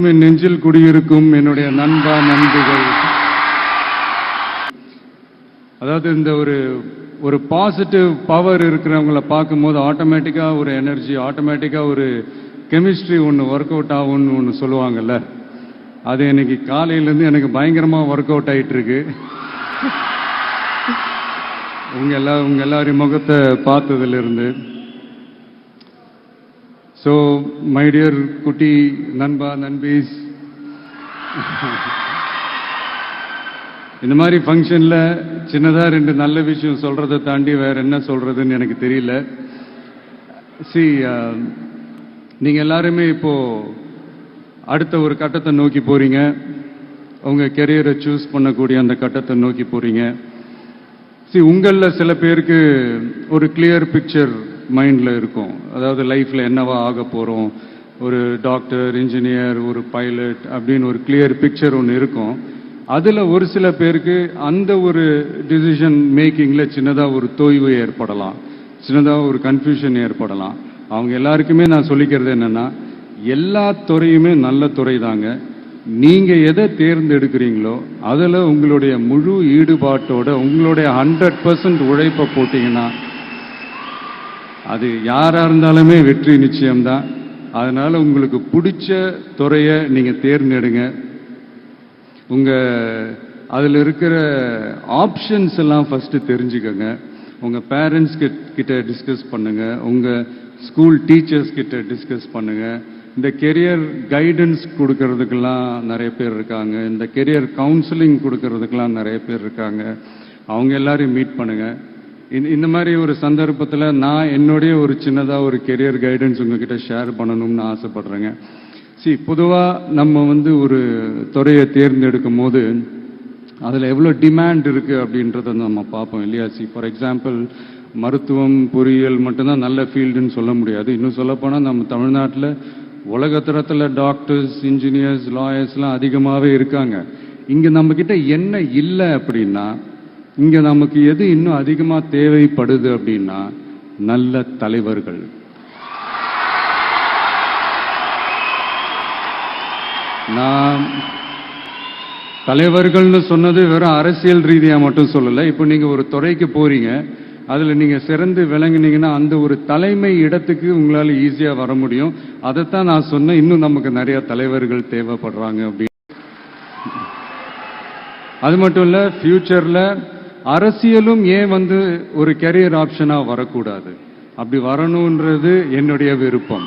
என் நெஞ்சில் குடியிருக்கும் என்னுடைய நண்பா நண்புகள். அதாவது இந்த ஒரு ஒரு பாசிட்டிவ் பவர் இருக்கிறவங்கள பார்க்கும்போது ஆட்டோமேட்டிக்கா ஒரு எனர்ஜி ஆட்டோமேட்டிக்கா ஒரு கெமிஸ்ட்ரி ஒன்று ஒர்க் அவுட் ஆகும்னு ஒன்று சொல்லுவாங்கல்ல. அது இன்னைக்கு காலையிலேருந்து எனக்கு பயங்கரமாக ஒர்க் அவுட் ஆகிட்டு இருக்கு உங்கள் எல்லா உங்கள் எல்லாரையும் முகத்தை பார்த்ததுலேருந்து. ஸோ மை டியர் குட்டி நண்பா நண்பீஸ் இந்த மாதிரி ஃபங்க்ஷனில் சின்னதாக ரெண்டு நல்ல விஷயம் சொல்கிறத தாண்டி வேற என்ன சொல்கிறதுன்னு எனக்கு தெரியல. சி uh, நீங்கள் எல்லாருமே இப்போது அடுத்த ஒரு கட்டத்தை நோக்கி போகிறீங்க உங்கள் கெரியரை சூஸ் பண்ணக்கூடிய அந்த கட்டத்தை நோக்கி போகிறீங்க சி உங்களில் சில பேருக்கு ஒரு கிளியர் பிக்சர் மைண்டில் இருக்கும். அதாவது லைஃப்பில் என்னவா ஆக போகிறோம் ஒரு டாக்டர் இன்ஜினியர் ஒரு பைலட் அப்படின்னு ஒரு கிளியர் பிக்சர் ஒன்று இருக்கும். அதில் ஒரு சில பேருக்கு அந்த ஒரு டிசிஷன் மேக்கிங்கில் சின்னதாக ஒரு தொய்வு ஏற்படலாம் சின்னதாக ஒரு கன்ஃபியூஷன் ஏற்படலாம். அவங்க எல்லாருக்குமே நான் சொல்லிக்கிறது என்னென்னா எல்லா துறையுமே நல்ல துறை தாங்க நீங்கள் எதை தேர்ந்தெடுக்கிறீங்களோ அதில் உங்களுடைய முழு ஈடுபாட்டோட உங்களுடைய ஹண்ட்ரட் பர்சன்ட் உழைப்பை போட்டிங்கன்னா அது யாராக இருந்தாலுமே வெற்றி நிச்சயம்தான். அதனால் உங்களுக்கு பிடிச்ச துறையை நீங்கள் தேர்ந்தெடுங்க. உங்கள் அதில் இருக்கிற ஆப்ஷன்ஸ் எல்லாம் ஃபஸ்ட்டு தெரிஞ்சுக்கோங்க. உங்கள் பேரண்ட்ஸ் கிட்ட டிஸ்கஸ் பண்ணுங்கள் உங்கள் ஸ்கூல் டீச்சர்ஸ் கிட்ட டிஸ்கஸ் பண்ணுங்கள் இந்த கெரியர் கைடன்ஸ் கொடுக்கறதுக்கெல்லாம் நிறைய பேர் இருக்காங்க. இந்த கெரியர் கவுன்சிலிங் கொடுக்கறதுக்கெல்லாம் நிறைய பேர் இருக்காங்க. அவங்க எல்லாரையும் மீட் பண்ணுங்கள் இந்த- இந்த மாதிரி ஒரு சந்தர்ப்பத்தில் நான் என்னுடைய ஒரு சின்னதாக ஒரு கெரியர் கைடன்ஸ் உங்ககிட்ட ஷேர் பண்ணணும்னு ஆசைப்படுறேங்க. சி பொதுவாக நம்ம வந்து ஒரு துறையை தேர்ந்தெடுக்கும் போது அதில் எவ்வளோ டிமாண்ட் இருக்குது அப்படின்றத நம்ம பார்ப்போம் இல்லையா? சி ஃபார் எக்ஸாம்பிள் மருத்துவம் பொறியியல் மட்டும்தான் நல்ல ஃபீல்டுன்னு சொல்ல முடியாது. இன்னும் சொல்லப்போனால் நம்ம தமிழ்நாட்டில் உலகத்தரத்தில் டாக்டர்ஸ் இன்ஜினியர்ஸ் லாயர்ஸ்லாம் அதிகமாகவே இருக்காங்க. இங்கே நம்மக்கிட்ட என்ன இல்லை அப்படின்னா இங்கே நமக்கு எது இன்னும் அதிகமாக தேவைப்படுது அப்படின்னா நல்ல தலைவர்கள். நான் தலைவர்கள்னு சொன்னது வெறும் அரசியல் ரீதியாக மட்டும் சொல்லலை. இப்போ நீங்கள் ஒரு துறைக்கு போகிறீங்க அதில் நீங்கள் சிறந்து விளங்குனீங்கன்னா அந்த ஒரு தலைமை இடத்துக்கு உங்களால் ஈஸியாக வர முடியும். அதைத்தான் நான் சொன்னேன் இன்னும் நமக்கு நிறையா தலைவர்கள் தேவைப்படுறாங்க அப்படின்னு. அது மட்டும் இல்லை ஃப்யூச்சரில் அரசியலும் ஏன் வந்து ஒரு கெரியர் ஆப்ஷனாக வரக்கூடாது? அப்படி வரணுன்றது என்னுடைய விருப்பம்.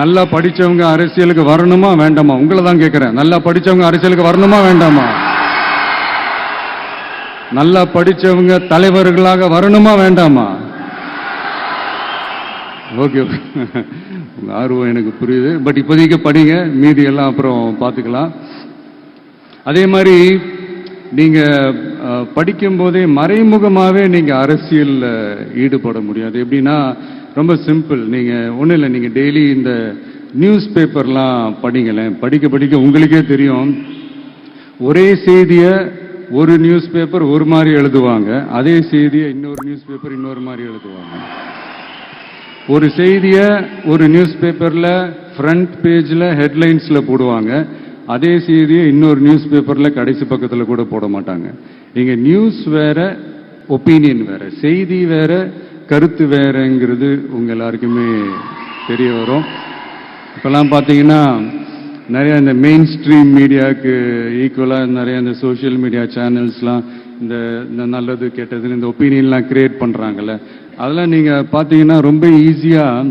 நல்லா படித்தவங்க அரசியலுக்கு வரணுமா வேண்டாமா? உங்களை தான் கேட்குறேன் நல்லா படித்தவங்க அரசியலுக்கு வரணுமா வேண்டாமா? நல்லா படித்தவங்க தலைவர்களாக வரணுமா வேண்டாமா? ஓகே. உங்கள் ஆர்வம் எனக்கு புரியுது. பட் இப்போதைக்கு படிங்க. மீதி எல்லாம் அப்புறம் பார்த்துக்கலாம். அதே மாதிரி நீங்க படிக்கும்போதே மறைமுகமாகவே நீங்க அரசியலில் ஈடுபட முடியாது. எப்படின்னா ரொம்ப சிம்பிள். நீங்க ஒன்றும் இல்லை நீங்க டெய்லி இந்த நியூஸ் பேப்பர்லாம் படிங்களேன். படிக்க படிக்க உங்களுக்கே தெரியும். ஒரே செய்தியை ஒரு நியூஸ் பேப்பர் ஒரு மாதிரி எழுதுவாங்க. அதே செய்தியை இன்னொரு நியூஸ் பேப்பர் இன்னொரு மாதிரி எழுதுவாங்க. ஒரு செய்தியை ஒரு நியூஸ் பேப்பரில் ஃப்ரண்ட் பேஜில் ஹெட்லைன்ஸில் போடுவாங்க. அதே செய்தியை இன்னொரு நியூஸ் பேப்பர்ல கடைசி பக்கத்துல கூட போட மாட்டாங்க. இங்க நியூஸ் வேற ஒப்பீனியன் வேற செய்தி வேற கருத்து வேறங்கிறது உங்க எல்லாருக்குமே தெரிய வரும். இப்பெல்லாம் பார்த்தீங்கன்னா நிறைய இந்த மெயின் ஸ்ட்ரீம் மீடியாவுக்கு ஈக்குவலாக நிறைய இந்த சோஷியல் மீடியா சேனல்ஸ்லாம் இந்த இந்த நல்லது கெட்டதுன்னு இந்த ஒப்பீனியன்லாம் கிரியேட் பண்ணுறாங்கல்ல அதெல்லாம் நீங்கள் பார்த்தீங்கன்னா ரொம்ப ஈஸியாக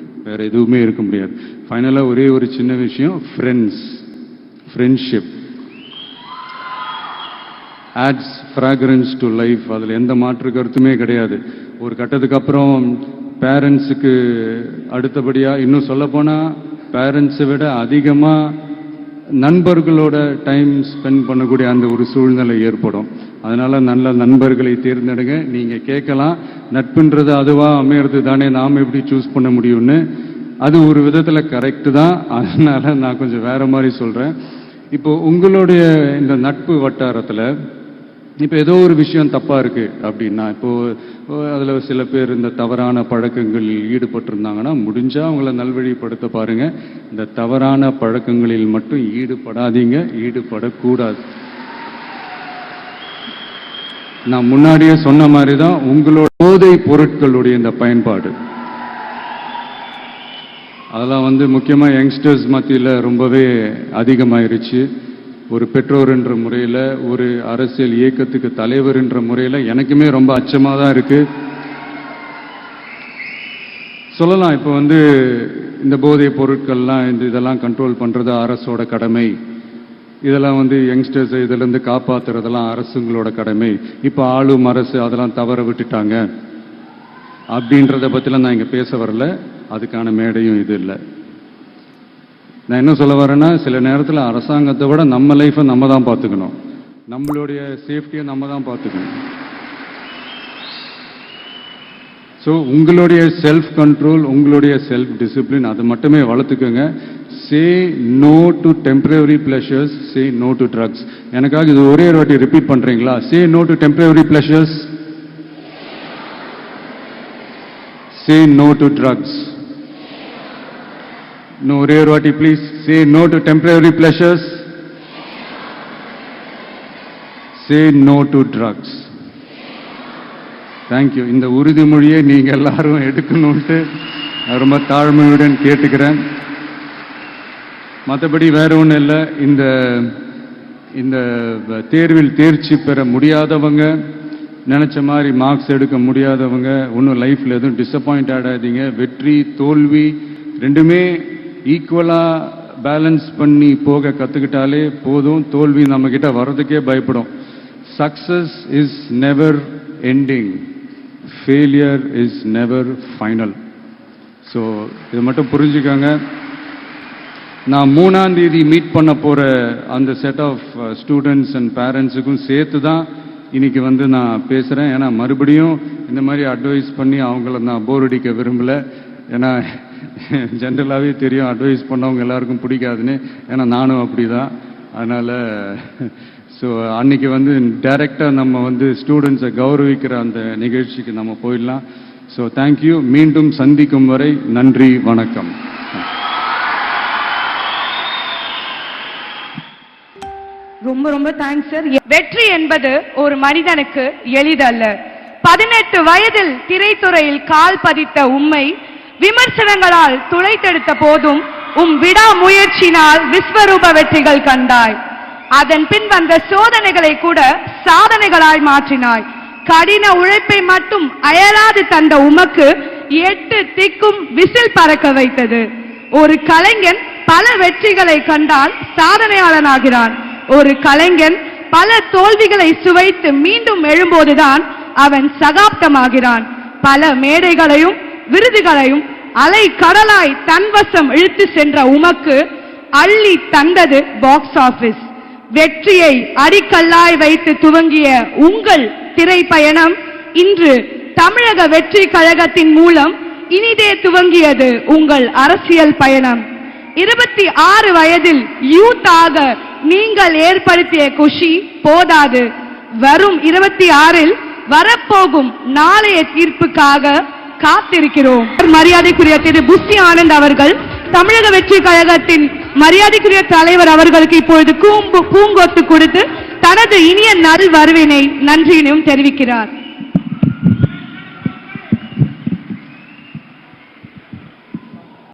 வேற எதுவுமே இருக்க முடியாது. ஃபைனலாக ஒரே ஒரு சின்ன விஷயம் friends friendship adds fragrance to life அதில் எந்த மாற்று கருத்துமே கிடையாது. ஒரு கட்டத்துக்கு அப்புறம் பேரண்ட்ஸுக்கு அடுத்தபடியாக இன்னும் சொல்லப்போனால் பேரண்ட்ஸை விட அதிகமாக நண்பர்களோட டைம் ஸ்பெண்ட் பண்ணக்கூடிய அந்த ஒரு சூழ்நிலை ஏற்படும். அதனால நல்ல நண்பர்களை தேர்ந்தெடுங்க. நீங்க கேட்கலாம். நட்புன்றது அதுவா அமையறது தானே? நாம் எப்படி சூஸ் பண்ண முடியும்னு. அது ஒரு விதத்துல கரெக்டு தான். அதனால நான் கொஞ்சம் வேற மாதிரி சொல்றேன். இப்போ உங்களுடைய இந்த நட்பு வட்டாரத்துல இப்போ ஏதோ ஒரு விஷயம் தப்பாக இருக்கு அப்படின்னா இப்போ அதில் சில பேர் இந்த தவறான பழக்கங்களில் ஈடுபட்டிருந்தாங்கன்னா முடிஞ்சால் அவங்கள நல்வழிப்படுத்த பாருங்கள் இந்த தவறான பழக்கங்களில் மட்டும் ஈடுபடாதீங்க ஈடுபடக்கூடாது. நான் முன்னாடியே சொன்ன மாதிரி தான் உங்களோட போதை பொருட்களுடைய இந்த பயன்பாடு. அதெல்லாம் வந்து முக்கியமாக யங்ஸ்டர்ஸ் மத்தியில் ரொம்பவே அதிகமாயிருச்சு. ஒரு பெற்றோர் என்ற முறையில் ஒரு அரசியல் இயக்கத்துக்கு தலைவர் என்ற முறையில் எனக்குமே ரொம்ப அச்சமாக தான் இருக்கு. சொல்லலாம் இப்போ வந்து இந்த போதைப் பொருட்கள்லாம் இந்த இதெல்லாம் கண்ட்ரோல் பண்ணுறது அரசோட கடமை. இதெல்லாம் வந்து யங்ஸ்டர்ஸை இதிலிருந்து காப்பாத்துறதெல்லாம் அரசுங்களோட கடமை. இப்போ ஆளும் அரசு அதெல்லாம் தவற விட்டுட்டாங்க. அப்படின்றத பற்றிலாம் நான் இங்கே பேச வரல. அதுக்கான மேடையும் இது இல்லை. நான் என்ன சொல்ல வரேன்னா சில நேரத்தில் அரசாங்கத்தை விட நம்ம லைஃப்பை நம்ம தான் பார்த்துக்கணும். நம்மளுடைய சேஃப்டியை நம்ம தான் பார்த்துக்கணும். ஸோ உங்களுடைய செல்ஃப் கண்ட்ரோல் உங்களுடைய செல்ஃப் டிசிப்ளின் அது மட்டுமே வளர்த்துக்கோங்க. Say no to temporary pleasures say no to drugs எனக்காக இது ஒரே ஒரு வாட்டி ரிப்பீட் பண்ணுறீங்களா say no to temporary pleasures say no to drugs No, ஒரே ஒரு வாட்டி please say no to temporary pleasures say no to drugs thank you இந்த உறுதிமொழியை நீங்கள் எல்லாரும் எடுக்கணும்ட்டு ரொம்ப தாழ்மையுடன் கேட்டுக்கிறேன். மற்றபடி வேற ஒன்றும் இல்லை. இந்த இந்த தேர்வில் தேர்ச்சி பெற முடியாதவங்க நினச்ச மாதிரி மார்க்ஸ் எடுக்க முடியாதவங்க ஒன்றும் லைஃப்பில் எதுவும் டிசப்பாயிண்ட் ஆடாதீங்க. வெற்றி தோல்வி ரெண்டுமே ஈக்குவலாக பேலன்ஸ் பண்ணி போக கற்றுக்கிட்டாலே போதும். தோல்வி நம்ம வர்றதுக்கே பயப்படும். Success is never ending failure is never final so இதை மட்டும் புரிஞ்சுக்கோங்க. நான் மூணாம் தேதி மீட் பண்ண போகிற அந்த set of students uh, and பேரண்ட்ஸுக்கும் சேர்த்து தான் இன்னைக்கு வந்து நான் பேசுகிறேன் ஏன்னா மறுபடியும் இந்த மாதிரி அட்வைஸ் பண்ணி அவங்கள நான் போர் அடிக்க விரும்பலை. ஏன்னா ஜென்ரலாகவே தெரியும் அட்வைஸ் பண்ணவங்க எல்லாருக்கும் பிடிக்காதுன்னு. ஏன்னா நானும் அப்படிதான். அதனால் ஸோ அன்னைக்கு வந்து டைரெக்டாக நம்ம வந்து ஸ்டூடெண்ட்ஸை கௌரவிக்கிற அந்த நிகழ்ச்சிக்கு நம்ம போயிடலாம். ஸோ தேங்க்யூ மீண்டும் சந்திக்கும் வரை நன்றி வணக்கம். ரொம்ப ரொம்ப தேங்க்ஸ் சார் வெற்றி என்பது ஒரு மனிதனுக்கு எளிதல்ல. பதினெட்டு வயதில் திரைத்துறையில் கால் பதித்த உண்மை விமர்சனங்களால் துளைத்தெடுத்த போதும் உம் விடா முயற்சினால் விஸ்வரூப வெற்றிகள் கண்டாய். அதன் பின் வந்த சோதனைகளை கூட சாதனைகளாய் மாற்றினாய். கடின உழைப்பை மட்டும் அயலாது தந்த உமக்கு எட்டு திக்கும் விசில் பறக்க வைத்தது. ஒரு கலைஞன் பல வெற்றிகளை கண்டால் சாதனையாளனாகிறான். ஒரு கலைஞன் பல தோல்விகளை சுவைத்து மீண்டும் எழும்போதுதான் அவன் சகாப்தமாகிறான். பல மேடைகளையும் விருதுகளையும் அலை கடலாய் தன்வசம் இழுத்து சென்ற உமக்கு அள்ளி தந்தது பாக்ஸ் ஆபீஸ் வெற்றியை அடிக்கல்லாய் வைத்து துவங்கிய உங்கள் திரைப்பயணம் இன்று தமிழக வெற்றி கழகத்தின் மூலம் இனிதே துவங்கியது உங்கள் அரசியல் பயணம். இருபத்தி ஆறு வயதில் யூத்தாக நீங்கள் ஏற்படுத்திய குஷி போதாது. வரும் இருபத்தி ஆறில் வரப்போகும் நாளைய தீர்ப்புக்காக காத்திருக்கிறோம். மரியாதைக்குரிய திரு. புஸ்தி ஆனந்த் அவர்கள் தமிழக வெற்றி கழகத்தின் மரியாதைக்குரிய தலைவர் அவர்களுக்கு இப்பொழுது பூங்கொத்து கொடுத்து தனது இனிய நல் வருவினை நன்றியினையும் தெரிவிக்கிறார்.